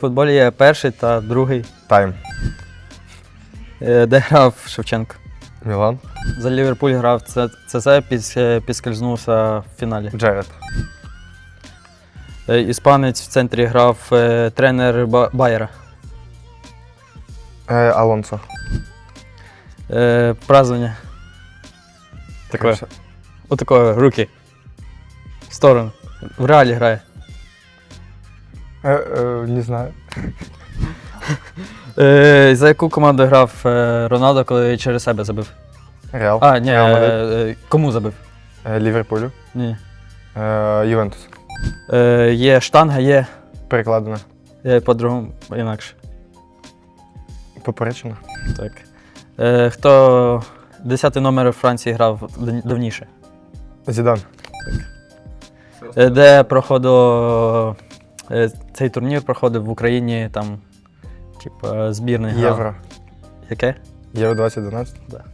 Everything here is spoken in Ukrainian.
В футболі є перший та другий. Тайм. Е, Де грав Шевченко? Мілан. За Ліверпуль грав Це- ЦЗ, піс- е, підскользнувся в фіналі. Джеред. Е, Іспанець в центрі грав е, тренер Ба- Байера. Е, Алонсо. Е, Празднування. Таке. Отако, руки. В сторону. В реалі грає. Е, е, не знаю. Е, за яку команду грав е, Роналдо, коли через себе забив? Реал. А, ні, Реал Мадрид. е, кому забив? Е, Ліверпулю. Ні. Е, Ювентус. Е, є штанга, є, Перекладено. є по-другому інакше. Поперечено. Так. Е, хто 10 номер у Франції грав дав- давніше? Зідан. Е, де проходив е, цей турнір проходив в Україні там, типу, збірний. Євро. Яке? Євро 2012. Да.